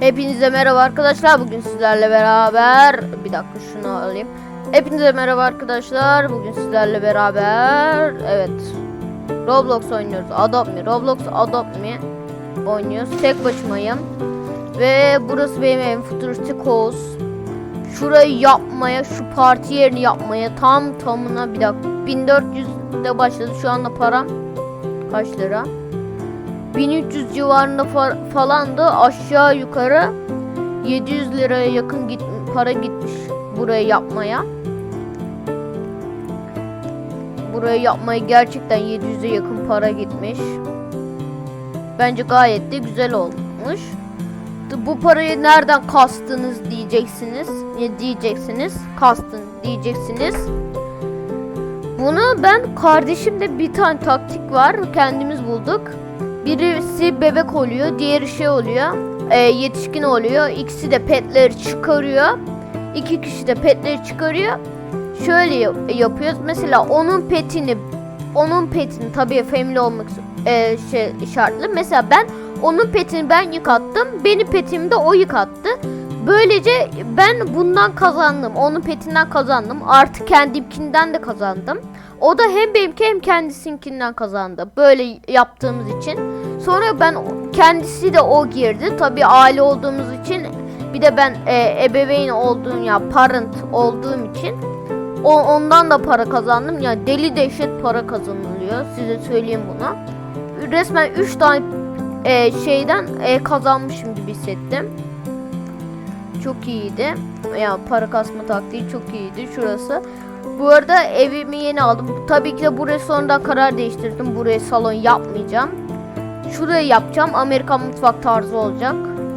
Hepinize merhaba arkadaşlar. Bugün sizlerle beraber bir dakika şunu alayım. Hepinize merhaba arkadaşlar. Bugün sizlerle beraber evet Roblox oynuyoruz. Adopt Me. Roblox Adopt Me oynuyoruz. Tek başımayım. Ve burası benim evim Futuristic House. Şurayı yapmaya, şu parti yerini yapmaya tam tamına bir dakika 1400'de başladı. Şu anda param kaç lira? 1300 civarında fa- falandı aşağı yukarı 700 liraya yakın git para gitmiş burayı yapmaya. Burayı yapmaya gerçekten 700'e yakın para gitmiş. Bence gayet de güzel olmuş. Bu parayı nereden kastınız diyeceksiniz. Ne diyeceksiniz? Kastın diyeceksiniz. Bunu ben kardeşimde bir tane taktik var. Kendimiz bulduk. Birisi bebek oluyor, diğeri şey oluyor, e, yetişkin oluyor. İkisi de petleri çıkarıyor. İki kişi de petleri çıkarıyor. Şöyle yap- yapıyoruz. Mesela onun petini, onun petini tabii family olmak e, şey şartlı. Mesela ben onun petini ben yıkattım. Benim petimi de o yıkattı. Böylece ben bundan kazandım. Onun petinden kazandım. Artık kendimkinden de kazandım. O da hem benimki hem kendisinkinden kazandı. Böyle yaptığımız için. Sonra ben kendisi de o girdi. Tabii aile olduğumuz için bir de ben e, ebeveyn olduğum ya parent olduğum için o ondan da para kazandım. Ya deli dehşet para kazanılıyor. Size söyleyeyim bunu. Resmen 3 tane e, şeyden e, kazanmışım gibi hissettim. Çok iyiydi. Ya para kasma taktiği çok iyiydi şurası. Bu arada evimi yeni aldım. Tabii ki de buraya sonradan karar değiştirdim. Buraya salon yapmayacağım. Şurayı yapacağım. Amerikan mutfak tarzı olacak.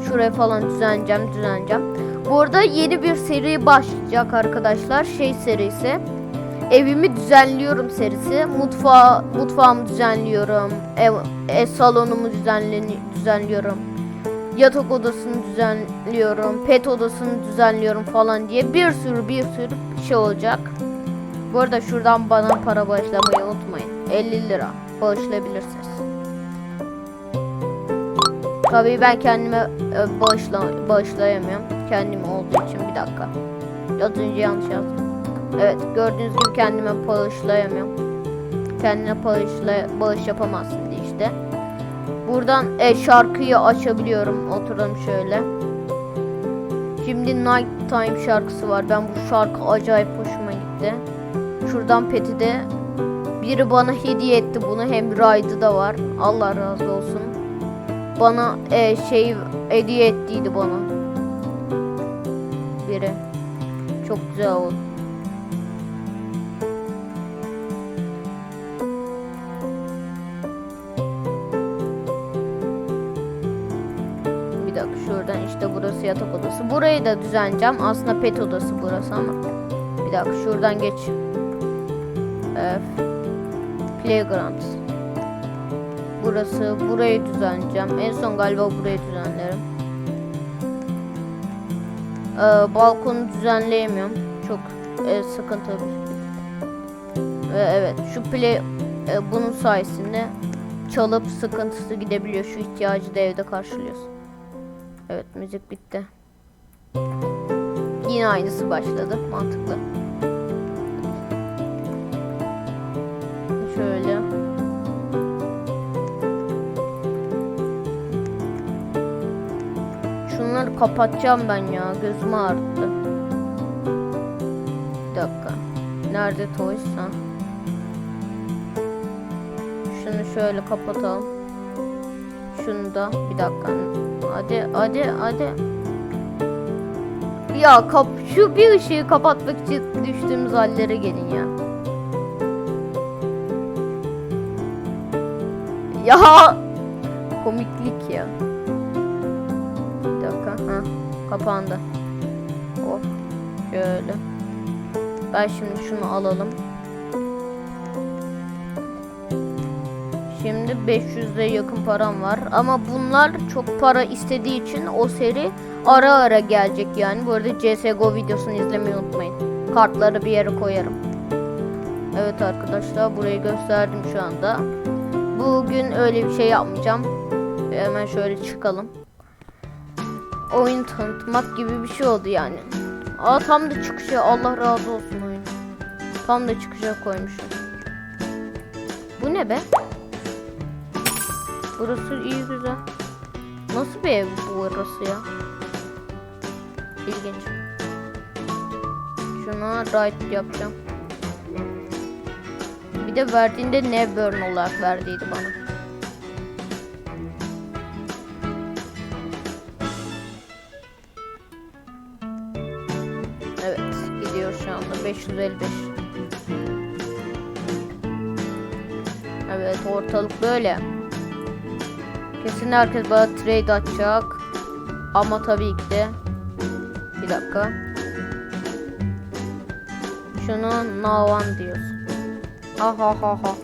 Şuraya falan düzenleyeceğim, düzenleyeceğim. Bu arada yeni bir seri başlayacak arkadaşlar. Şey serisi. Evimi düzenliyorum serisi. Mutfağı, mutfağımı düzenliyorum. Ev, ev salonumu düzenleni, düzenliyorum. Yatak odasını düzenliyorum. Pet odasını düzenliyorum falan diye bir sürü bir sürü şey olacak. Bu arada şuradan bana para bağışlamayı unutmayın. 50 lira bağışlayabilirsiniz. Tabii ben kendime e, bağışla, bağışlayamıyorum. Kendim olduğu için bir dakika. Az önce yanlış yazdım. Evet gördüğünüz gibi kendime bağışlayamıyorum. Kendine bağışla, bağış yapamazsın diye işte. Buradan e, şarkıyı açabiliyorum. Oturalım şöyle. Şimdi Night Time şarkısı var. Ben bu şarkı acayip hoşuma gitti. Şuradan peti de biri bana hediye etti bunu. Hem Ride'ı da var. Allah razı olsun. Bana e, şey hediye ettiydi bana. Biri. Çok güzel oldu. Şuradan işte burası yatak odası. Burayı da düzenleyeceğim. Aslında pet odası burası ama. Bir dakika şuradan geç. Evet. Playground. Burası. Burayı düzenleyeceğim. En son galiba burayı düzenlerim. Ee, balkonu düzenleyemiyorum. Çok e, sıkıntılı. Ve evet şu play e, bunun sayesinde çalıp sıkıntısı gidebiliyor. Şu ihtiyacı da evde karşılıyorsun. Evet müzik bitti. Yine aynısı başladı. Mantıklı. Şöyle. Şunları kapatacağım ben ya. Gözüm ağrıttı. Bir dakika. Nerede Toys ha? Şunu şöyle kapatalım. Şunu da bir dakika. Hadi hadi hadi. Ya kap şu bir ışığı kapatmak için düştüğümüz hallere gelin ya. Ya komiklik ya. Bir dakika. Ha, kapandı. Oh. Şöyle. Ben şimdi şunu alalım. Şimdi 500'e yakın param var. Ama bunlar çok para istediği için o seri ara ara gelecek yani. Bu arada CSGO videosunu izlemeyi unutmayın. Kartları bir yere koyarım. Evet arkadaşlar burayı gösterdim şu anda. Bugün öyle bir şey yapmayacağım. Hemen şöyle çıkalım. oyun tanıtmak gibi bir şey oldu yani. Aa tam da çıkışa Allah razı olsun oyun. Tam da çıkışa koymuşum. Bu ne be? Burası iyi güzel. Nasıl bir ev burası ya? İlginç. Şuna right yapacağım. Bir de verdiğinde ne burn olarak verdiydi bana. Evet gidiyor şu anda 555. Evet ortalık böyle. Kesin herkes bana trade atacak. Ama tabii ki de bir dakika. Şunu navan diyoruz. Ha ha ha ha.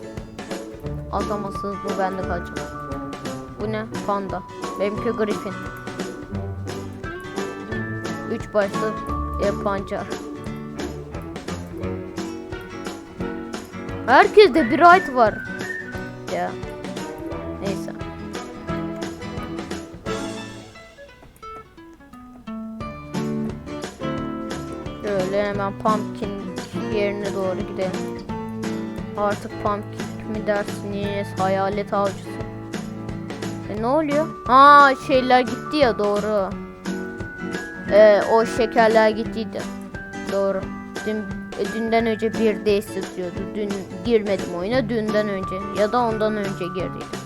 Atamazsınız bu bende kalacak. Bu ne? Panda. Benimki Griffin. Üç başlı e, pancar. Herkeste bir right var. Ya. Hemen pumpkin yerine doğru gidelim. Artık pumpkin mi dersiniz? Hayalet avcısı. E ne oluyor? Aa şeyler gitti ya doğru. Ee, o şekerler gittiydi. Doğru. Dün e, dünden önce bir de istiyordu. Dün girmedim oyuna dünden önce ya da ondan önce girdiydim.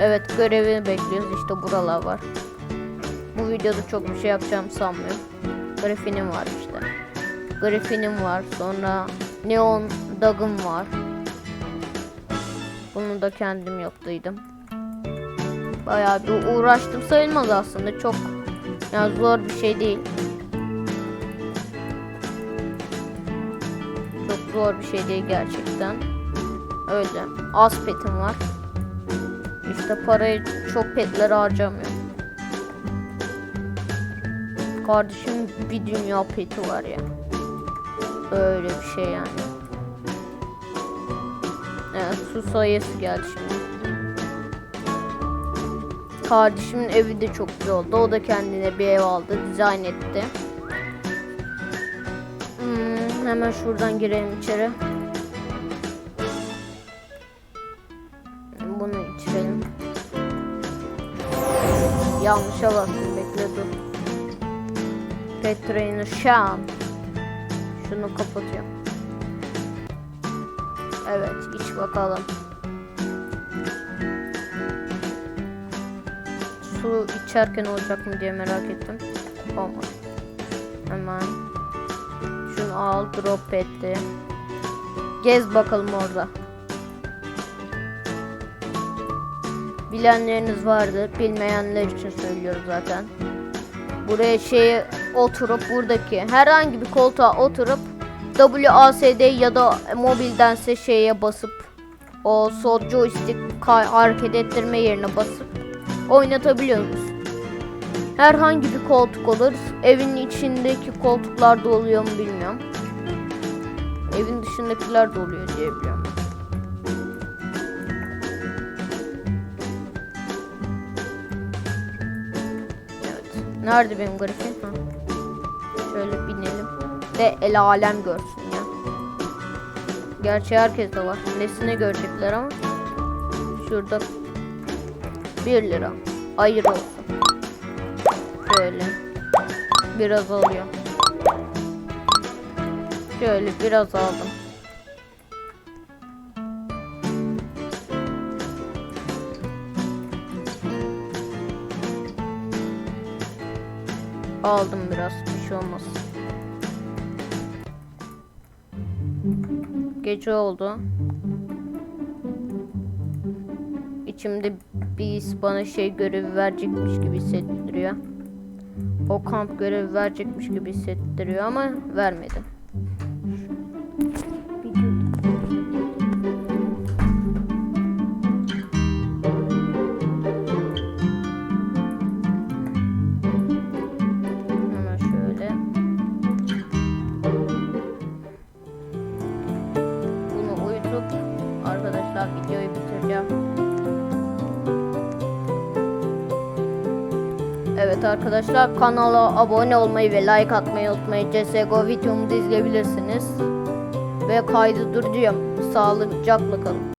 Evet görevi bekliyoruz işte buralar var. Bu videoda çok bir şey yapacağım sanmıyorum. Griffin'im var işte. Griffin'im var. Sonra Neon Dog'um var. Bunu da kendim yaptıydım. Bayağı bir uğraştım sayılmaz aslında. Çok yani zor bir şey değil. Çok zor bir şey değil gerçekten. Öyle. Az petim var. İşte parayı çok petlere harcamıyorum. Kardeşim bir dünya peti var ya. Öyle bir şey yani. Evet su sayısı geldi şimdi. Kardeşimin evi de çok güzel oldu. O da kendine bir ev aldı. Dizayn etti. Hmm, hemen şuradan girelim içeri. Bunu içelim. Yanlışa bastım. Bekle dur. Pet Trainer Şan. Şunu kapatıyorum. Evet iç bakalım. Su içerken olacak mı diye merak ettim. Olmadı. Hemen. Şunu al drop etti. Gez bakalım orada. Bilenleriniz vardır. Bilmeyenler için söylüyorum zaten. Buraya şeye oturup buradaki herhangi bir koltuğa oturup WASD ya da mobildense şeye basıp o sol joystick hareket ettirme yerine basıp oynatabiliyoruz. Herhangi bir koltuk olur. Evin içindeki koltuklar da oluyor mu bilmiyorum. Evin dışındakiler de oluyor diye biliyorum. Nerede benim Griffin? Ha. Şöyle binelim. De el alem görsün ya. Gerçi herkes de var. Nesine görecekler ama. Şurada 1 lira. Hayır olsun. Şöyle. Biraz alıyor. Şöyle biraz aldım. Aldım biraz. Bir şey olmaz. Gece oldu. İçimde bir his bana şey görevi verecekmiş gibi hissettiriyor. O kamp görevi verecekmiş gibi hissettiriyor ama vermedi. Arkadaşlar kanala abone olmayı ve like atmayı unutmayın. CSGO videomu da izleyebilirsiniz. Ve kaydı durduruyorum. Sağlıcakla kalın.